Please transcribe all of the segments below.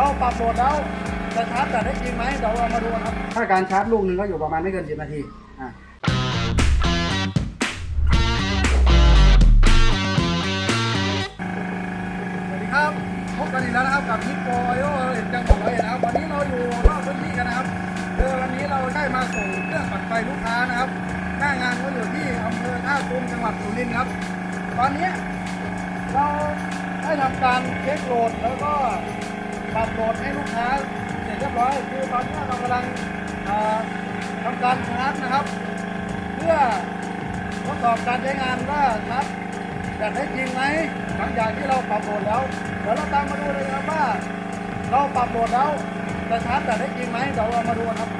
เราปรับโหมดแล้วจะชาร์จแบตได้จริงไหมเดี๋ยวเรามาดูกันครับ ถ้าการชาร์จลูกหนึ่งก็อยู่ประมาณไม่เกิน10นาทีอะสวัสดีครับพบกันอีกแล้วนะครับกับทิปโปรโอเอ็นจังหวัดร้อยเอ็ดนะครับ วันนี้เราอยู่นอกพื้นที่กันนะครับคือวันนี้เราได้มาส่งเครื่องปั่นไฟลูกค้านะครับหน้างานก็อยู่ที่อำเภอท่าตูมจังหวัดสุรินทร์ครับ ตอนนี้เราได้ทำการเช็คโหลดแล้วก็ ปรับโหลดให้ลูกค้าเสร็จเรียบร้อยคือตอนนี้เรากำลังทำการชาร์จนะครับ เพื่อทดสอบการใช้งานว่าชาร์จแบตได้จริงไหมหลังจากที่เราปรับโหลดแล้วเดี๋ยวเราตามมาดูเลยนะครับว่า เราปรับโหลดแล้วจะชาร์จแบตได้จริงไหมเดี๋ยวเรามาดูครับ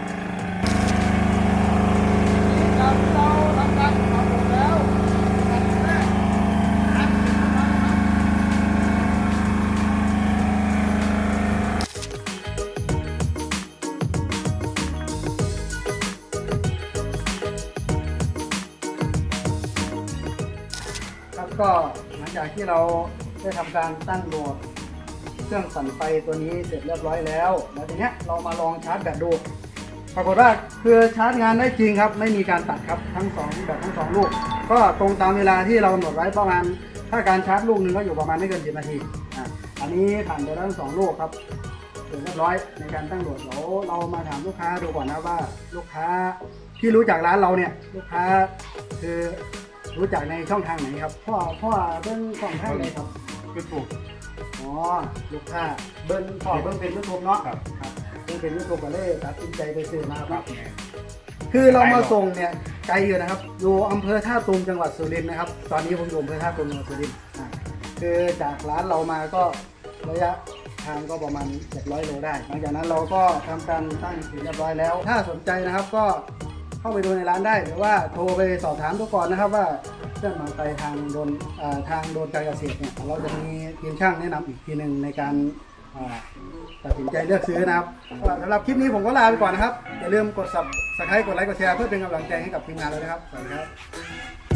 ก็หลังจากที่เราได้ทำการตั้งโหลดเครื่องสั่นไฟตัวนี้เสร็จเรียบร้อยแล้วแล้วทีเนี้ยเรามาลองชาร์จแบตดูปรากฏว่าคือชาร์จงานได้จริงครับ ไม่มีการตัดครับทั้งสองแบตทั้งสองลูก ก็ตรงตามเวลาที่เรากำหนดไว้ประมาณ ถ้าการชาร์จลูกหนึ่งก็อยู่ประมาณไม่เกิน10นาทีอะอันนี้ผ่านไปแล้วทั้งสองลูกครับเสร็จเรียบร้อยในการตั้งโหลดเดี๋ยวเรามาถามลูกค้าดูก่อนนะว่า ลูกค้าที่รู้จักร้านเราเนี่ย ลูกค้าคือ รู้จักในช่องทางไหนครับพ่อพ่อเบิ้งช่องทางไหนครับยูทูบอ๋อลูกค้าเบิ้งพ่อเบิ้งเป็นยูทูบเนาะครับครับเบิ้งเป็นยูทูบก็เลยตัดสินใจไปซื้อมาครับคือเรามาส่งเนี่ยไกลอยู่นะครับอยู่อำเภอท่าตูมจังหวัดสุรินทร์นะครับ ตอนนี้ผมอยู่อำเภอท่าตูมจังหวัดสุรินทร์อ่าคือจากร้านเรามาก็ระยะทางก็ประมาณ700โลได้ หลังจากนั้นเราก็ทำการตั้งเสร็จเรียบร้อยแล้ว ถ้าสนใจนะครับก็ เข้าไปดูในร้านได้ หรือว่าโทรไปสอบถามทุกก่อนนะครับว่าเรื่องหมายไปทางโดนทางโดนการเกษตรเนี่ยเราจะมีทีมช่างแนะนำอีกทีหนึ่งในการตัดสินใจเลือกซื้อนะครับสำหรับคลิปนี้ผมก็ลาไปก่อนนะครับ อย่าลืมกด subscribe กดไลค์กดแชร์เพื่อเป็นกำลังใจให้กับทีมงานเลยนะครับสวัสดีครับ